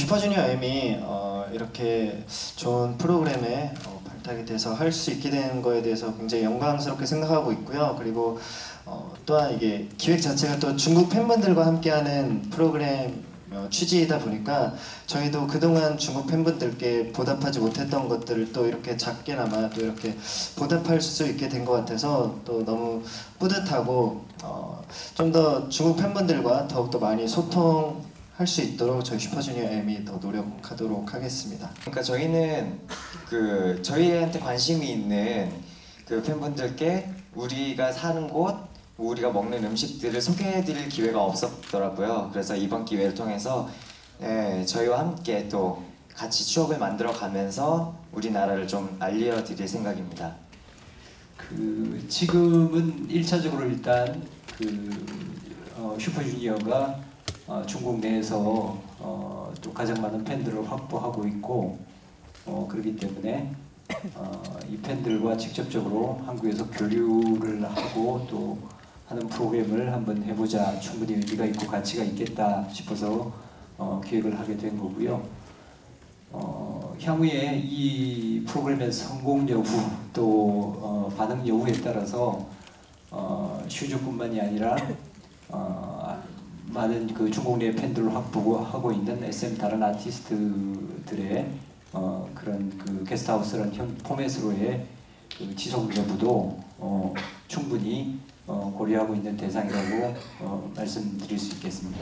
슈퍼주니어 M이 어, 이렇게 좋은 프로그램에 어, 발탁이 돼서 할 수 있게 된 거에 대해서 굉장히 영광스럽게 생각하고 있고요. 그리고 어, 또한 이게 기획 자체가 또 중국 팬분들과 함께하는 프로그램 어, 취지이다 보니까 저희도 그동안 중국 팬분들께 보답하지 못했던 것들을 또 이렇게 작게나마 또 이렇게 보답할 수 있게 된 것 같아서 또 너무 뿌듯하고 어, 좀 더 중국 팬분들과 더욱더 많이 소통 할 수 있도록 저희 슈퍼주니어 M이 더 노력하도록 하겠습니다. 그러니까 저희는 그 저희한테 관심이 있는 그 팬분들께 우리가 사는 곳, 우리가 먹는 음식들을 소개해드릴 기회가 없었더라고요. 그래서 이번 기회를 통해서 예, 저희와 함께 또 같이 추억을 만들어가면서 우리나라를 좀 알려드릴 생각입니다. 그 지금은 1차적으로 일단 그 어, 슈퍼주니어가 어, 중국 내에서 어, 또 가장 많은 팬들을 확보하고 있고 어, 그렇기 때문에 어, 이 팬들과 직접적으로 한국에서 교류를 하고 또 하는 프로그램을 한번 해보자 충분히 의미가 있고 가치가 있겠다 싶어서 어, 기획을 하게 된 거고요. 어, 향후에 이 프로그램의 성공 여부 또 어, 반응 여부에 따라서 어, 슈즈뿐만이 아니라 어, 많은 그 중국 내 팬들을 확보하고 있는 SM 다른 아티스트들의 어, 그런 그 게스트하우스라는 현 포맷으로의 그 지속 여부도 어, 충분히 어, 고려하고 있는 대상이라고 어, 말씀드릴 수 있겠습니다.